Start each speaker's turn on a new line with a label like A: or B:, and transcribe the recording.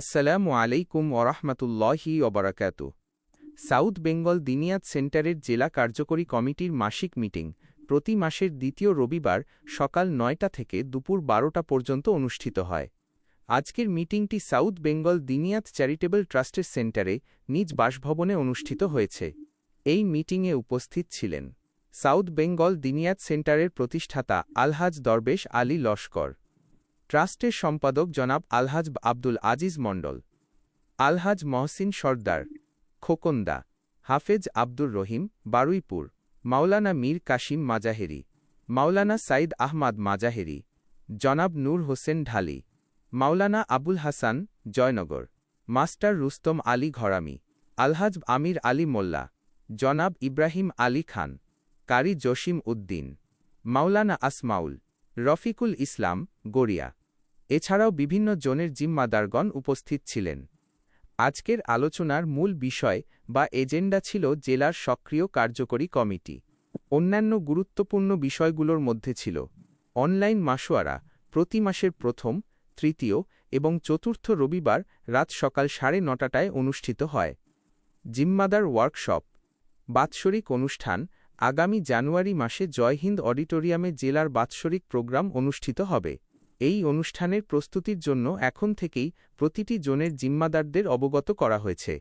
A: আসসালামু আলাইকুম ওরহমতুল্লাহি ওবরাকাত সাউথ বেঙ্গল দিনিয়াত সেন্টারের জেলা কার্যকরী কমিটির মাসিক মিটিং প্রতি মাসের দ্বিতীয় রবিবার সকাল নয়টা থেকে দুপুর বারোটা পর্যন্ত অনুষ্ঠিত হয়। আজকের মিটিংটি সাউথ বেঙ্গল দিনিয়াত চ্যারিটেবল ট্রাস্টের সেন্টারে নিজ বাসভবনে অনুষ্ঠিত হয়েছে। এই মিটিংয়ে উপস্থিত ছিলেন সাউথ বেঙ্গল দিনিয়াত সেন্টারের প্রতিষ্ঠাতা আলহাজ দরবেশ আলী লস্কর। ট্রাস্টের সম্পাদক জনাব আলহাজ আব্দুল আজিজ মণ্ডল, আলহাজ মহসিন সর্দার, খোকন্দা, হাফেজ আব্দুর রহিম, বারুইপুর, মাওলানা মীর কাশিম মাজাহেরি, মাওলানা সাইদ আহমাদ মাজাহেরি, জনাব নূর হোসেন ঢালি, মাওলানা আবুল হাসান জয়নগর, মাস্টার রুস্তম আলী ঘরামি, আলহাজ আমির আলী মোল্লা, জনাব ইব্রাহিম আলী খান, কারি জসিম উদ্দিন, মাওলানা আসমাউল, রফিকুল ইসলাম, গড়িয়া। এছাড়াও বিভিন্ন জনের জিম্মাদারগণ উপস্থিত ছিলেন। আজকের আলোচনার মূল বিষয় বা এজেন্ডা ছিল জেলার সক্রিয় কার্যকরী কমিটি। অন্যান্য গুরুত্বপূর্ণ বিষয়গুলোর মধ্যে ছিল অনলাইন মাসোয়ারা প্রতি মাসের প্রথম, তৃতীয় এবং চতুর্থ রবিবার রাত সকাল সাড়ে নটাটায় অনুষ্ঠিত হয়। জিম্মাদার ওয়ার্কশপ, বাৎসরিক অনুষ্ঠান, আগামী জানুয়ারি মাসে জয়হিন্দ অডিটোরিয়ামে জেলার বাৎসরিক প্রোগ্রাম অনুষ্ঠিত হবে। এই অনুষ্ঠানের প্রস্তুতির জন্য এখন থেকেই প্রতিটি জোনের জিম্মাদারদের অবগত করা হয়েছে।